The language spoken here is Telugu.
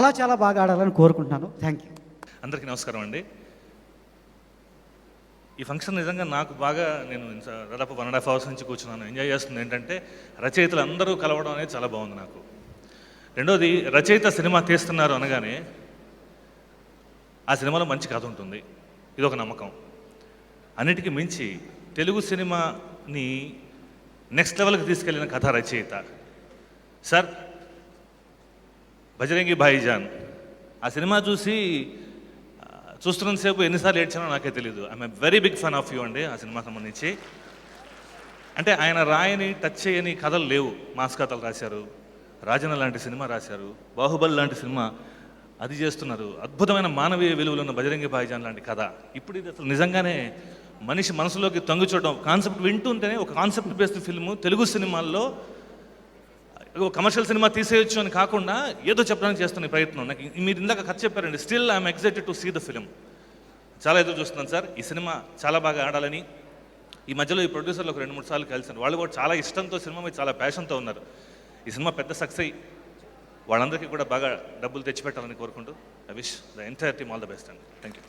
చాలా చాలా బాగా ఆడాలని కోరుకుంటున్నాను. థ్యాంక్ యూ అందరికీ నమస్కారం అండి. ఈ ఫంక్షన్ నిజంగా నాకు బాగా నేను దాదాపు వన్ అండ్ హాఫ్ అవర్స్ నుంచి కూర్చున్నాను. ఎంజాయ్ చేస్తుంది ఏంటంటే రచయితలు అందరూ కలవడం అనేది చాలా బాగుంది నాకు. రెండోది రచయిత సినిమా తీస్తున్నారు అనగానే ఆ సినిమాలో మంచి కథ ఉంటుంది. ఇది ఒక నమ్మకం. అన్నిటికీ మించి తెలుగు సినిమాని నెక్స్ట్ లెవెల్కి తీసుకెళ్ళిన కథ రచయిత. సార్ బజరంగి భాయిజాన్. ఆ సినిమా చూసి చూస్తున్న చూస్తున్నంతసేపు ఎన్నిసార్లు ఏడ్చానో నాకే తెలియదు I'm very big fan of you అండి ఆ సినిమా సంబంధించి. అంటే ఆయన రాయని టచ్ చేయని కథలు లేవు. మాస్ కథలు రాశారు. రాజన లాంటి సినిమా రాశారు. బాహుబలి లాంటి సినిమా అది చేస్తున్నారు. అద్భుతమైన మానవీయ విలువలు ఉన్న బజరంగి భాయిజాన్ లాంటి కథ. ఇప్పుడు ఇది అసలు నిజంగానే మనిషి మనసులోకి తొంగి చూడడం కాన్సెప్ట్ వింటుంటేనే ఒక కాన్సెప్ట్ బేస్డ్ ఫిల్ము తెలుగు సినిమాల్లో కమర్షియల్ సినిమా తీసేయొచ్చు అని కాకుండా ఏదో చెప్పడానికి చేస్తున్న ఈ ప్రయత్నం. నాకు మీరు ఇందాక కథ చెప్పారండి still I'm excited to see the film చాలా ఎదురు చూస్తున్నాను సార్. ఈ సినిమా చాలా బాగా ఆడాలని. ఈ మధ్యలో ఈ ప్రొడ్యూసర్లు ఒక రెండు మూడు సార్లు కలిసాను వాళ్ళు కూడా చాలా ఇష్టంతో సినిమా మీద చాలా ప్యాషన్తో ఉన్నారు. ఈ సినిమా పెద్ద సక్సెస్ అయ్యి వాళ్ళందరికీ కూడా బాగా డబ్బులు తెచ్చిపెట్టాలని కోరుకుంటూ I wish the entire team all the best అండి. Thank you